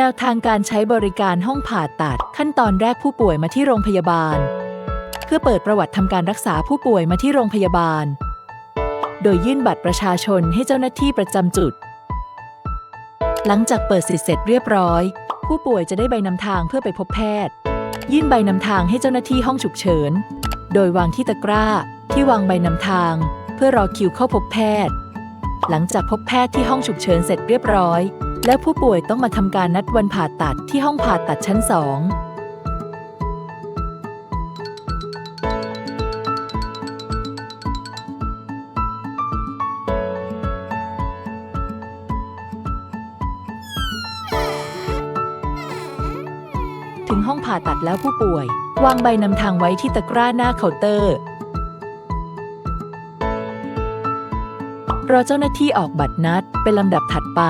แนวทางการใช้บริการห้องผ่าตัด ขั้นตอนแรกผู้ป่วยมาที่โรงพยาบาล เพื่อเปิดประวัติทำการรักษาผู้ป่วยมาที่โรงพยาบาล โดยยื่นบัตรประชาชนให้เจ้าหน้าที่ประจำจุด หลังจากเปิดสิทธิ์เสร็จเรียบร้อย ผู้ป่วยจะได้ใบนำทางเพื่อไปพบแพทย์ ยื่นใบนำทางให้เจ้าหน้าที่ห้องฉุกเฉิน โดยวางที่ตะกร้าที่วางใบนำทาง เพื่อรอคิวเข้าพบแพทย์ หลังจากพบแพทย์ที่ห้องฉุกเฉินเสร็จเรียบร้อย แล้วผู้ป่วยต้องมาทำการนัดวันผ่าตัดที่ห้องผ่าตัดชั้นสองถึงห้องผ่าตัดแล้วผู้ป่วย วางใบนำทางไว้ที่ตะกร้าหน้าเคาน์เตอร์ รอเจ้าหน้าที่ออกบัตรนัดเป็นลำดับถัดไป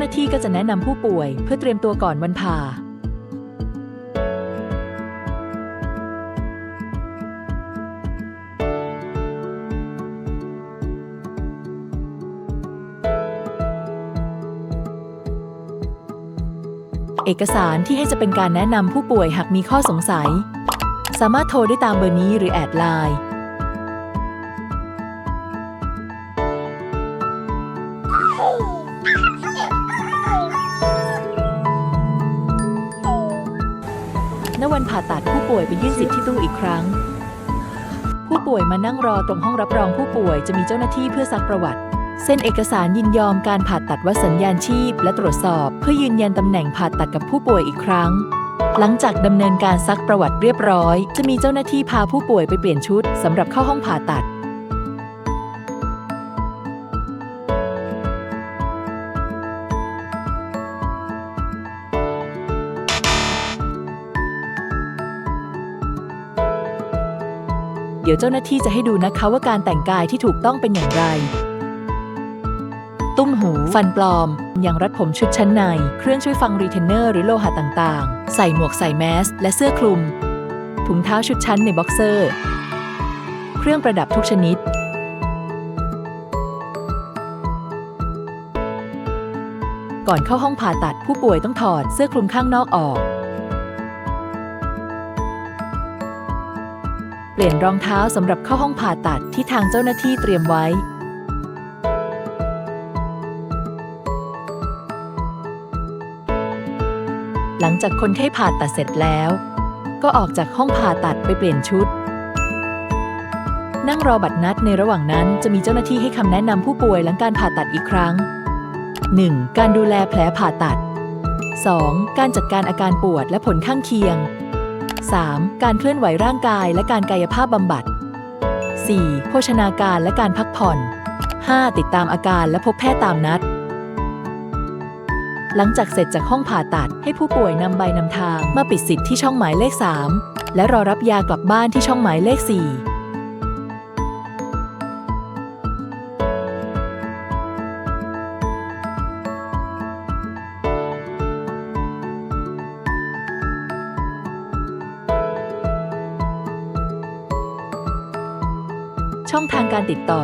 หน้าที่ก็จะแนะนำผู้ป่วย เพื่อเตรียมตัวก่อนวันผ่า เอกสารที่ให้จะเป็นการแนะนำผู้ป่วยหากมีข้อสงสัย สามารถโทรได้ตามเบอร์นี้หรือแอดไลน์ ณวันผ่าตัดผู้ป่วยไปยื่นสิทธิ์ที่ตู้อีกครั้ง ผู้ป่วยมานั่งรอตรงห้องรับรองผู้ป่วยจะมีเจ้าหน้าที่เพื่อซักประวัติเส้นเอกสารยินยอมการผ่าตัดวัดสัญญาณชีพ และตรวจสอบเพื่อยืนยันตำแหน่งผ่าตัดกับผู้ป่วยอีกครั้ง หลังจากดำเนินการซักประวัติเรียบร้อย จะมีเจ้าหน้าที่พาผู้ป่วยไปเปลี่ยนชุดสำหรับเข้าห้องผ่าตัด เดี๋ยวเจ้าหน้าที่จะให้ดูนะคะว่าการแต่งกายที่ถูกต้องเป็นอย่างไร ตุ้มหู ฟันปลอมอย่างรัดผมชุดชั้นใน เครื่องช่วยฟังรีเทนเนอร์หรือโลหะต่างๆ ใส่หมวกใส่แมส และเสื้อคลุม ถุงเท้าชุดชั้นในบ็อกเซอร์ เครื่องประดับทุกชนิดก่อนเข้าห้องผ่าตัดผู้ป่วยต้องถอดเสื้อคลุมข้างนอกออก ลี่ยนรองเท้าสำหรับเข้าห้องผ่าตัดที่ทางเจ้าหน้าที่เตรียมไว้ หลังจากคนไข้ผ่าตัดเสร็จแล้ว ก็ออกจากห้องผ่าตัดไปเปลี่ยนชุด นั่งรอบัตรนัดในระหว่างนั้นจะมีเจ้าหน้าที่ให้คำแนะนำผู้ป่วยหลังการผ่าตัดอีกครั้ง 1. การดูแลแผลผ่าตัด 2. การจัดการอาการปวดและผลข้างเคียง 3. การเคลื่อนไหวร่างกายและการกายภาพบำบัด 4. โภชนาการและการพักผ่อน 5. ติดตามอาการและพบแพทย์ตามนัด หลังจากเสร็จจากห้องผ่าตัดให้ผู้ป่วยนำใบนำทางมาปิดสิทธิ์ที่ช่องหมายเลข 3 และรอรับยากลับบ้านที่ช่องหมายเลข 4 ช่องทางการติดต่อ